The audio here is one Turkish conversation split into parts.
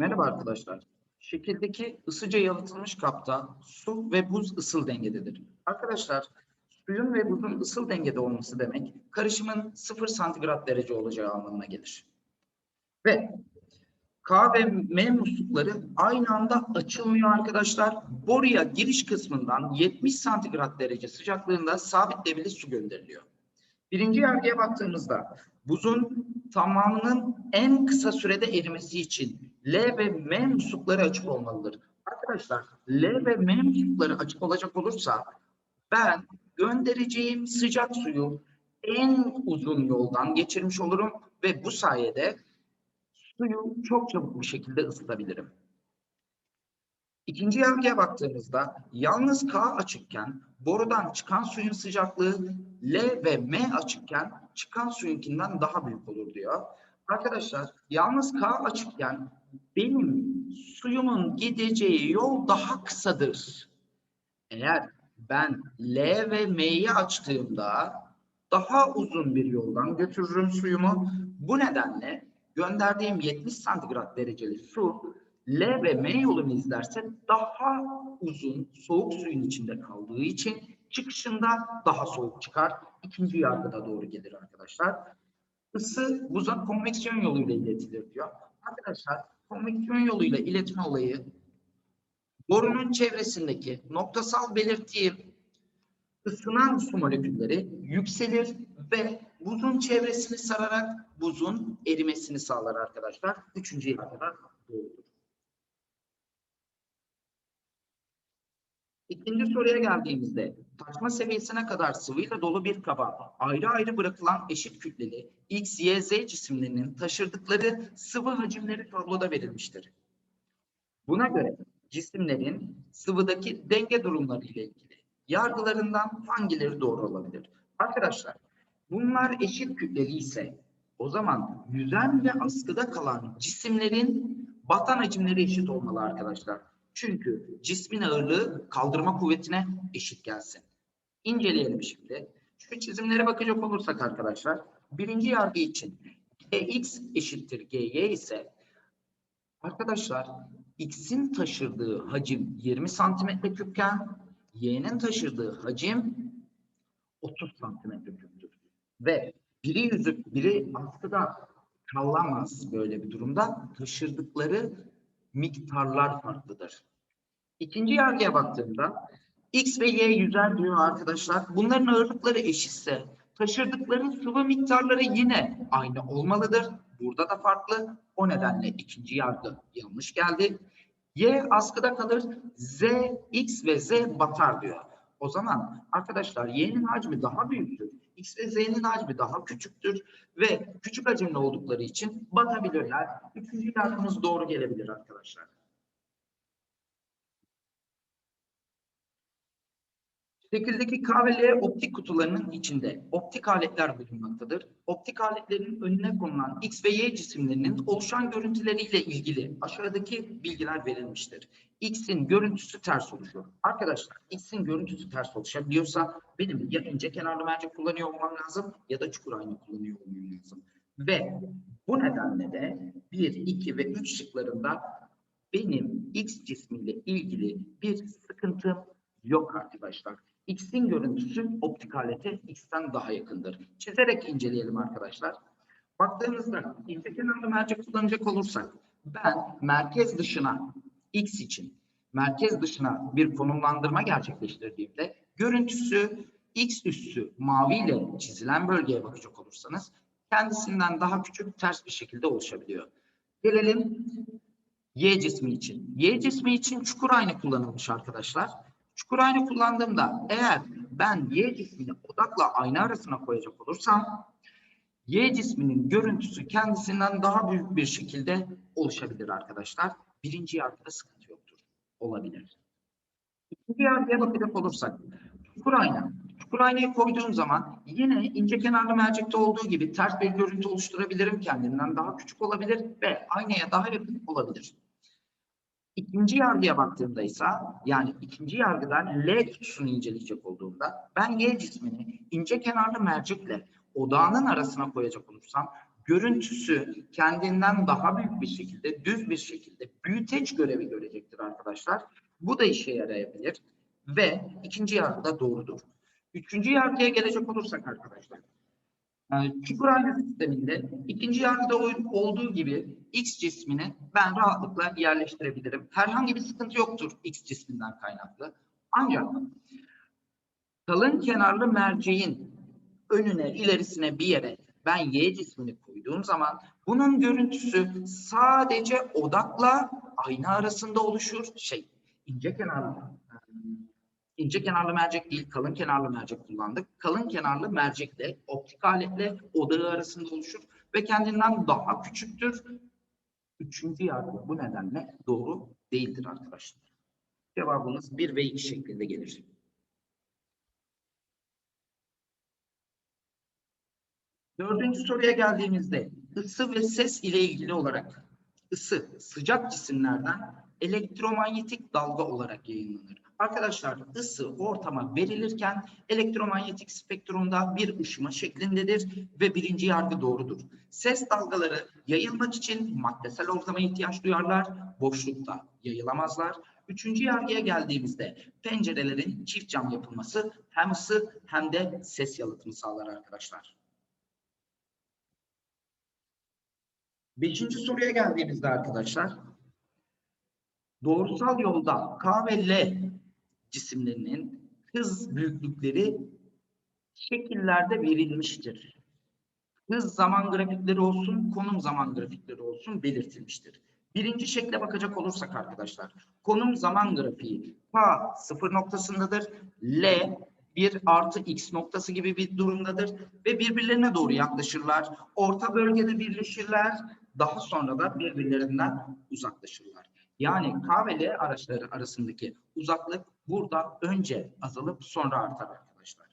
Merhaba arkadaşlar. Şekildeki ısıca yalıtılmış kapta su ve buz ısıl dengededir. Arkadaşlar suyun ve buzun ısıl dengede olması demek karışımın 0 santigrat derece olacağı anlamına gelir. Ve K ve M muslukları aynı anda açılmıyor arkadaşlar. Boruya giriş kısmından 70 santigrat derece sıcaklığında sabit debili su gönderiliyor. Birinci yargıya baktığımızda buzun tamamının en kısa sürede erimesi için L ve M muslukları açık olmalıdır. Arkadaşlar L ve M muslukları açık olacak olursa ben göndereceğim sıcak suyu en uzun yoldan geçirmiş olurum ve bu sayede suyu çok çabuk bir şekilde ısıtabilirim. İkinci yargıya baktığımızda yalnız K açıkken borudan çıkan suyun sıcaklığı L ve M açıkken çıkan suyunkinden daha büyük olur diyor. Arkadaşlar yalnız K açıkken benim suyumun gideceği yol daha kısadır. Eğer ben L ve M'yi açtığımda daha uzun bir yoldan götürürüm suyumu. Bu nedenle gönderdiğim 70 santigrat dereceli su L ve M yolunu izlerse daha uzun soğuk suyun içinde kaldığı için çıkışında daha soğuk çıkar. İkinci yargıda doğru gelir arkadaşlar. Isı buza konveksiyon yoluyla iletilir diyor. Arkadaşlar konveksiyon yoluyla iletme olayı borunun çevresindeki noktasal belirtiği ısınan su molekülleri yükselir ve buzun çevresini sararak buzun erimesini sağlar arkadaşlar. Üçüncü yargıda doğrudur. İkinci soruya geldiğimizde taşma seviyesine kadar sıvıyla dolu bir kaba ayrı ayrı bırakılan eşit kütleli X, Y, Z cisimlerinin taşırdıkları sıvı hacimleri tabloda verilmiştir. Buna göre cisimlerin sıvıdaki denge durumları ile ilgili yargılarından hangileri doğru olabilir? Arkadaşlar bunlar eşit kütleli ise o zaman yüzen ve askıda kalan cisimlerin batan hacimleri eşit olmalı arkadaşlar. Çünkü cismin ağırlığı kaldırma kuvvetine eşit gelsin. İnceleyelim şimdi. Şu çizimlere bakacak olursak arkadaşlar, birinci yargı için Gx eşittir Gy ise arkadaşlar x'in taşırdığı hacim 20 santimetre küpken y'nin taşırdığı hacim 30 santimetre küptür. Ve biri yüzüp biri askıda kalamaz böyle bir durumda. Taşırdıkları miktarlar farklıdır. İkinci yargıya baktığımda X ve Y yüzer diyor arkadaşlar. Bunların ağırlıkları eşitse taşırdıkları sıvı miktarları yine aynı olmalıdır. Burada da farklı. O nedenle ikinci yargı yanlış geldi. Y askıda kalır. Z, X ve Z batar diyor. O zaman arkadaşlar Y'nin hacmi daha büyüktür. X ve Z'nin hacmi daha küçüktür ve küçük hacimli oldukları için batabilirler. Üçüncü yargımız doğru gelebilir arkadaşlar. Şekildeki K optik kutularının içinde optik aletler bulunmaktadır. Optik aletlerin önüne konulan X ve Y cisimlerinin oluşan görüntüleriyle ilgili aşağıdaki bilgiler verilmiştir. X'in görüntüsü ters oluşuyor. Arkadaşlar X'in görüntüsü ters oluşabiliyorsa benim ya ince kenarlı mercek kullanıyor olmam lazım ya da çukur ayna kullanıyor olmam lazım. Ve bu nedenle de 1, 2 ve 3 şıklarında benim X cismiyle ilgili bir sıkıntım yok arkadaşlar. X'in görüntüsü optik alete X'ten daha yakındır. Çizerek inceleyelim arkadaşlar. Baktığımızda ince kenarlı mercek kullanacak olursak ben merkez dışına X için merkez dışına bir konumlandırma gerçekleştirdiğimde görüntüsü X üssü maviyle çizilen bölgeye bakacak olursanız kendisinden daha küçük ters bir şekilde oluşabiliyor. Gelelim Y cismi için. Y cismi için çukur ayna kullanılmış arkadaşlar. Çukur ayna kullandığımda eğer ben Y cismini odakla ayna arasına koyacak olursam Y cisminin görüntüsü kendisinden daha büyük bir şekilde oluşabilir arkadaşlar. Birinci yargıda sıkıntı yoktur. Olabilir. İkinci yargıya bakacak olursak çukur ayna. Çukur aynayı koyduğum zaman yine ince kenarlı mercekte olduğu gibi ters bir görüntü oluşturabilirim. Kendinden daha küçük olabilir ve aynaya daha yakın olabilir. İkinci yargıya baktığımda ise yani ikinci yargıdan L kutusunu inceleyecek olduğumda ben Y cismini ince kenarlı mercekle odağının arasına koyacak olursam görüntüsü kendinden daha büyük bir şekilde, düz bir şekilde büyüteç görevi görecektir arkadaşlar. Bu da işe yarayabilir ve ikinci yargıda doğrudur. Üçüncü yargıya gelecek olursak arkadaşlar, yani Çukuraylı sisteminde ikinci yargıda ol- olduğu gibi X cismini ben rahatlıkla yerleştirebilirim. Herhangi bir sıkıntı yoktur X cisminden kaynaklı. Ancak kalın kenarlı merceğin önüne, ilerisine bir yere ben Y cismini koyduğum zaman bunun görüntüsü sadece odakla ayna arasında oluşur. Şey, ince kenarlı ince kenarlı mercek değil, kalın kenarlı mercek kullandık. Kalın kenarlı mercekle, optik aletle odağı arasında oluşur ve kendinden daha küçüktür. Üçüncü yargı bu nedenle doğru değildir arkadaşlar. Cevabımız 1 ve 2 şeklinde gelir. Dördüncü soruya geldiğimizde ısı ve ses ile ilgili olarak ısı sıcak cisimlerden elektromanyetik dalga olarak yayınlanır. Arkadaşlar ısı ortama verilirken elektromanyetik spektrumda bir ışıma şeklindedir ve birinci yargı doğrudur. Ses dalgaları yayılmak için maddesel ortama ihtiyaç duyarlar, boşlukta yayılamazlar. Üçüncü yargıya geldiğimizde pencerelerin çift cam yapılması hem ısı hem de ses yalıtımı sağlar arkadaşlar. Beşinci soruya geldiğimizde arkadaşlar, doğrusal yolda K ve L cisimlerinin hız büyüklükleri şekillerde verilmiştir. Hız zaman grafikleri olsun, konum zaman grafikleri olsun belirtilmiştir. Birinci şekle bakacak olursak arkadaşlar, konum zaman grafiği K sıfır noktasındadır, L bir artı X noktası gibi bir durumdadır ve birbirlerine doğru yaklaşırlar. Orta bölgede birleşirler, daha sonra da birbirlerinden uzaklaşırlar. Yani K ve L araçları arasındaki uzaklık burada önce azalıp sonra artar arkadaşlar.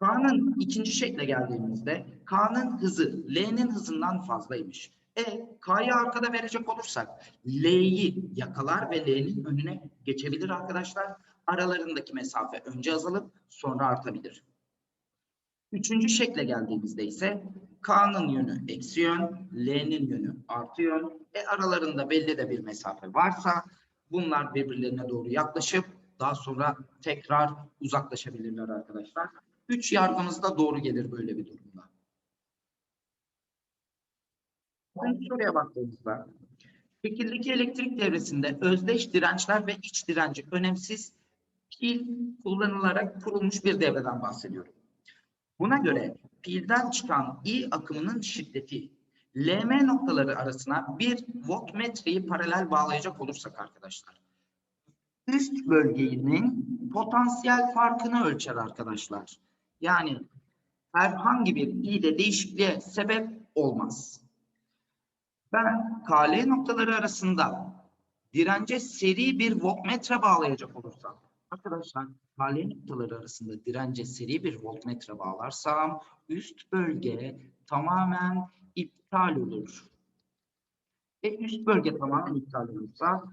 K'nın ikinci şekle geldiğimizde K'nın hızı L'nin hızından fazlaymış. E K'yı arkada verecek olursak L'yi yakalar ve L'nin önüne geçebilir arkadaşlar. Aralarındaki mesafe önce azalıp sonra artabilir. Üçüncü şekle geldiğimizde ise K'nın yönü eksi yön, L'nin yönü artı yön. E aralarında belli de bir mesafe varsa bunlar birbirlerine doğru yaklaşıp daha sonra tekrar uzaklaşabilirler arkadaşlar. Üç yargımız da doğru gelir böyle bir durumda. Şimdi soruya baktığımızda şekildeki elektrik devresinde özdeş dirençler ve iç direnci önemsiz pil kullanılarak kurulmuş bir devreden bahsediyorum. Buna göre pilden çıkan I akımının şiddeti LM noktaları arasına bir voltmetreyi paralel bağlayacak olursak arkadaşlar. Üst bölgenin potansiyel farkını ölçer arkadaşlar. Yani herhangi bir i'de değişikliğe sebep olmaz. Ben KL noktaları arasında dirence seri bir voltmetre bağlayacak olursam arkadaşlar KL noktaları arasında dirence seri bir voltmetre bağlarsam üst bölge tamamen iptal olur. E üst bölge tamamen iptal olursa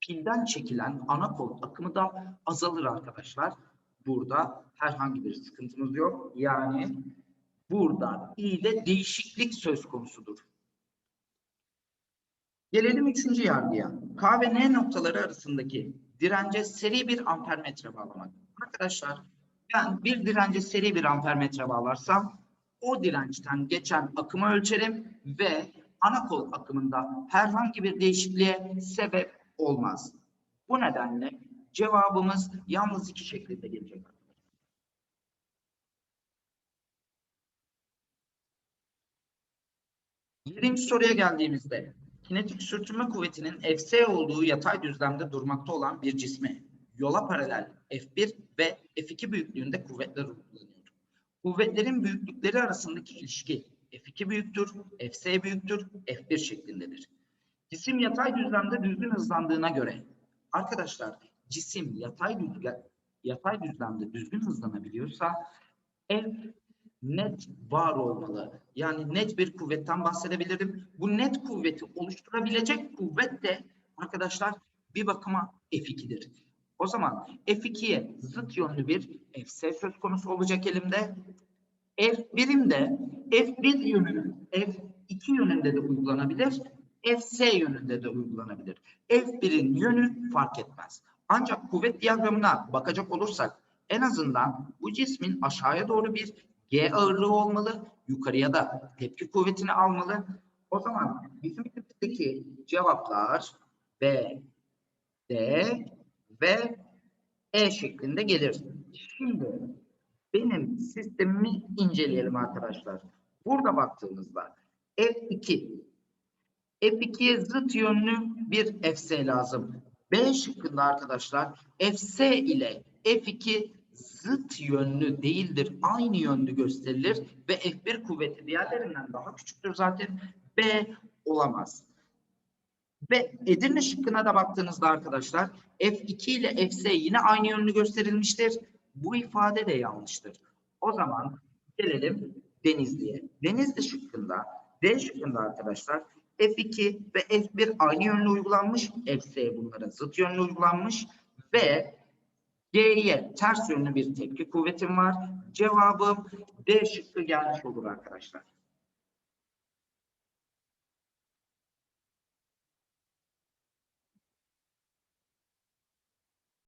pilden çekilen ana kol akımı da azalır arkadaşlar. Burada herhangi bir sıkıntımız yok. Yani burada i'de değişiklik söz konusudur. Gelelim üçüncü yargıya. K ve N noktaları arasındaki dirence seri bir ampermetre bağlamak. Arkadaşlar ben bir dirence seri bir ampermetre bağlarsam o dirençten geçen akımı ölçerim ve ana kol akımında herhangi bir değişikliğe sebep olmaz. Bu nedenle cevabımız yalnız iki şeklinde gelecek. Yedinci soruya geldiğimizde kinetik sürtünme kuvvetinin Fs olduğu yatay düzlemde durmakta olan bir cisme yola paralel F1 ve F2 büyüklüğünde kuvvetler uygulanıyor. Kuvvetlerin büyüklükleri arasındaki ilişki F2 büyüktür, Fs büyüktür, F1 şeklindedir. Cisim yatay düzlemde düzgün hızlandığına göre arkadaşlar cisim yatay düzlem yatay düzlemde düzgün hızlanabiliyorsa F net var olmalı. Yani net bir kuvvetten bahsedebilirim. Bu net kuvveti oluşturabilecek kuvvet de arkadaşlar bir bakıma F2'dir. O zaman F2'ye zıt yönlü bir Fs söz konusu olacak elimde. F1'in de F1 yönü, F2 yönünde de uygulanabilir, Fs yönünde de uygulanabilir. F1'in yönü fark etmez. Ancak kuvvet diyagramına bakacak olursak en azından bu cismin aşağıya doğru bir G ağırlığı olmalı. Yukarıya da tepki kuvvetini almalı. O zaman bizim tipteki cevaplar B, D ve E şeklinde gelir. Şimdi benim sistemimi inceleyelim arkadaşlar. Burada baktığımızda F2 F2'ye zıt yönlü bir FC lazım. B şıkkında arkadaşlar FC ile F2 zıt yönlü değildir. Aynı yönlü gösterilir ve F1 kuvveti diğerlerinden daha küçüktür zaten. B olamaz. Ve Edirne şıkkına da baktığınızda arkadaşlar F2 ile Fs yine aynı yönlü gösterilmiştir. Bu ifade de yanlıştır. O zaman gelelim Denizli'ye. Denizli şıkkında, D şıkkında arkadaşlar F2 ve F1 aynı yönlü uygulanmış. Fs bunlara zıt yönlü uygulanmış. Ve G'ye ters yönlü bir tepki kuvvetim var. Cevabım D şıkkı gelmiş olur arkadaşlar.